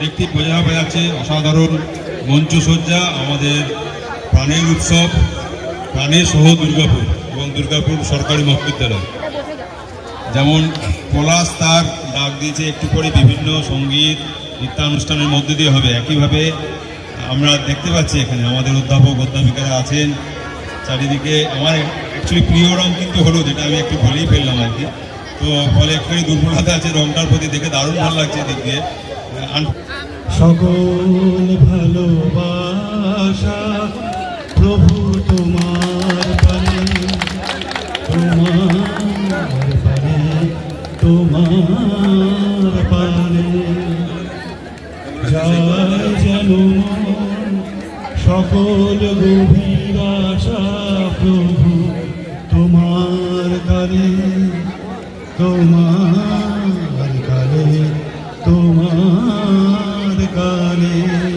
দেখতে বোঝা যাচ্ছে। অসাধারণ মঞ্চসজ্জা আমাদের প্রাণের উৎসব, প্রাণের সহ দুর্গাপুর এবং দুর্গাপুর সরকারি মহাবিদ্যালয়। যেমন পলাশ তার ডাক দিয়েছে, একটু করে বিভিন্ন সংগীত, নৃত্যানুষ্ঠানের মধ্যে দিয়ে হবে। একইভাবে আমরা দেখতে পাচ্ছি এখানে আমাদের অধ্যাপক, অধ্যাপিকারা আছেন। চারিদিকে আমার অ্যাকচুয়ালি প্রিয় রং কিন্তু হলুদ, এটা আমি একটু বলেই ফেললাম আর কি। তো ফলে একটুখানি দুর্বলতা আছে, রংটার প্রতি দেখে দারুণ ভালো লাগছে দিক দিয়ে। সকল ভালোবাসা প্রভু তোমার পানে তোমার পানে তোমার পানে যায় যেন সকল গভীর আশা প্রভু তোমার কালে তোমার কালে